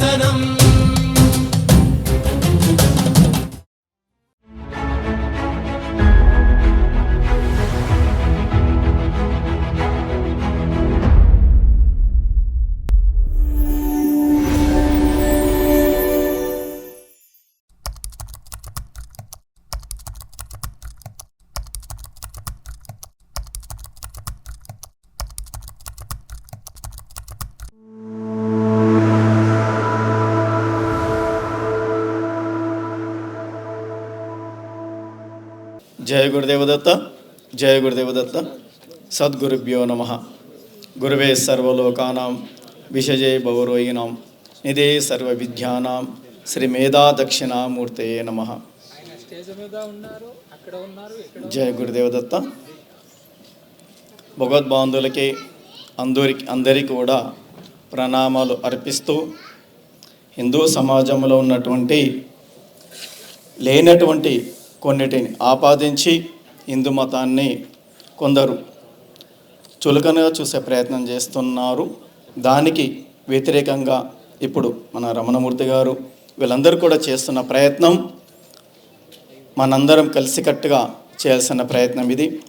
നൂതനം జయ గురుదేవదత్త జయ గురుదేవదత్త సద్గురుభ్యో నమ. గురువే సర్వలోకానాం విషజే భవరోయినాం నిదే సర్వ విద్యానాం శ్రీ మేధా దక్షిణామూర్తయే నమ. జయ గురుదేవదత్త. భగవద్బాంధులకి అందరికి అందరికీ కూడా ప్రణామాలు అర్పిస్తూ హిందూ సమాజంలో ఉన్నటువంటి లేనటువంటి కొన్నిటిని ఆపాదించి హిందూ మతాన్ని కొందరు చులకనగా చూసే ప్రయత్నం చేస్తున్నారు. దానికి వ్యతిరేకంగా ఇప్పుడు మన రమణమూర్తి గారు వీళ్ళందరూ కూడా చేస్తున్న ప్రయత్నం మనందరం కలిసికట్టుగా చేయాల్సిన ప్రయత్నం ఇది.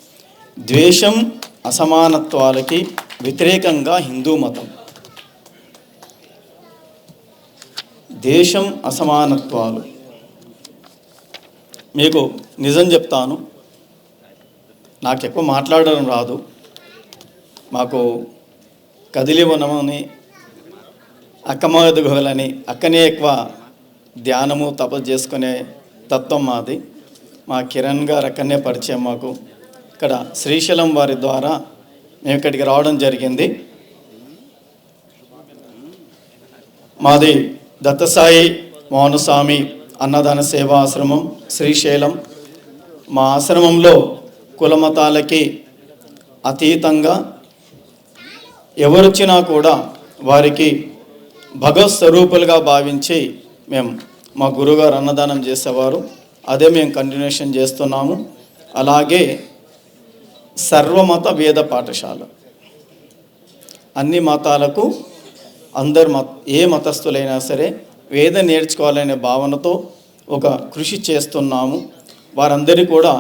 ద్వేషం అసమానత్వాలకి వ్యతిరేకంగా హిందూ మతం. దేశం అసమానత్వాలు. మీకు నిజం చెప్తాను. నాకు ఎక్కువ మాట్లాడడం రాదు. మాకు కదిలి వనమని అక్కమగదు అక్కనే ఎక్కువ ధ్యానము తపస్సు చేసుకునే తత్వం మాది. మా కిరణ్ గారు అక్కడనే పరిచయం మాకు. ఇక్కడ శ్రీశైలం వారి ద్వారా మేము ఇక్కడికి రావడం జరిగింది. మాది దత్తసాయి మౌనస్వామి అన్నదాన సేవా ఆశ్రమం శ్రీశైలం. మా ఆశ్రమంలో కులమతాలకి అతీతంగా ఎవరొచ్చినా కూడా వారికి భగవత్ స్వరూపులుగా భావించి మేము మా గురుగారు అన్నదానం చేసేవారు. అదే మేము కంటిన్యూషన్ చేస్తున్నాము. అలాగే సర్వమత వేద పాఠశాల. అన్ని మతాలకు అందరు మత ఏ మతస్థులైనా సరే వేద నేర్చుకోవాలనే భావనతో ఒక కృషి చేస్తున్నాము. వారందరూ కూడా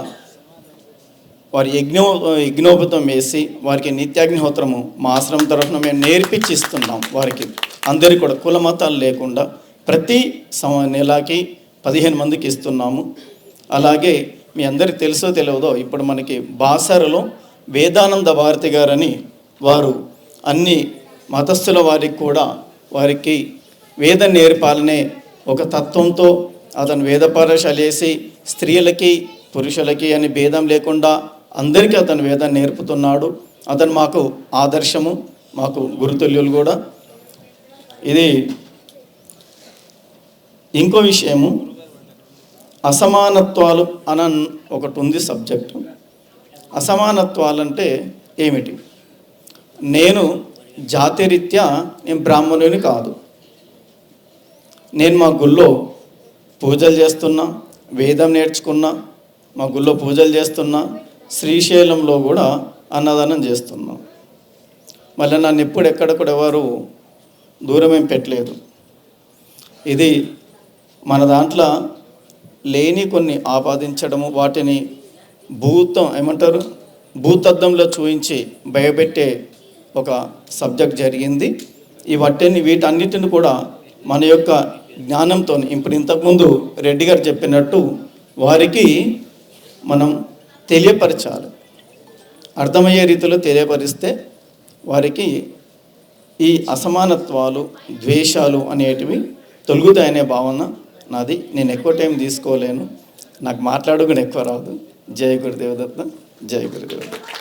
వారి యజ్ఞో యజ్ఞోపతం వేసి వారికి నిత్యాగ్నిహోత్రము మా ఆశ్రమం తరఫున మేము నేర్పించి ఇస్తున్నాం వారికి. అందరికీ కూడా కుల మతాలు లేకుండా ప్రతి సమ నెలకి పదిహేను మందికి ఇస్తున్నాము. అలాగే మీ అందరికి తెలుసో తెలియదో ఇప్పుడు మనకి బాసరలో వేదానంద భారతి గారని వారు అన్ని మతస్థుల వారికి కూడా వారికి వేదం నేర్పాలనే ఒక తత్వంతో అతను వేద పాఠశాల వేసి స్త్రీలకి పురుషులకి అని భేదం లేకుండా అందరికీ అతను వేదం నేర్పుతున్నాడు. అతను మాకు ఆదర్శము మాకు గురుతుల్యులు కూడా. ఇది ఇంకో విషయము. అసమానత్వాలు అన ఒకటి ఉంది సబ్జెక్టు. అసమానత్వాలంటే ఏమిటి? నేను జాతిరీత్యా నేను బ్రాహ్మణుని కాదు. నేను మా గుళ్ళో పూజలు చేస్తున్నా వేదం నేర్చుకున్నా మా గుళ్ళో పూజలు చేస్తున్నా శ్రీశైలంలో కూడా అన్నదానం చేస్తున్నా. మళ్ళీ నన్ను ఎప్పుడు ఎక్కడ కూడా ఎవరు దూరం ఏం పెట్టలేదు. ఇది మన దాంట్లో లేని కొన్ని ఆపాదించడము వాటిని భూతం ఏమంటారు? భూతద్దంలో చూపించి భయపెట్టే ఒక సబ్జెక్ట్ జరిగింది. ఈ వాటిని వీటన్నిటిని కూడా మన యొక్క జ్ఞానంతో ఇప్పుడు ఇంతకుముందు రెడ్డి గారు చెప్పినట్టు వారికి మనం తెలియపరచాలి. అర్థమయ్యే రీతిలో తెలియపరిస్తే వారికి ఈ అసమానత్వాలు ద్వేషాలు అనేటివి తొలుగుతాయనే భావన నాది. నేను ఎక్కువ టైం తీసుకోలేను. నాకు మాట్లాడు కూడా ఎక్కువ రాదు జయ గురుదేవదత్త జయ గురుదేవదత్త.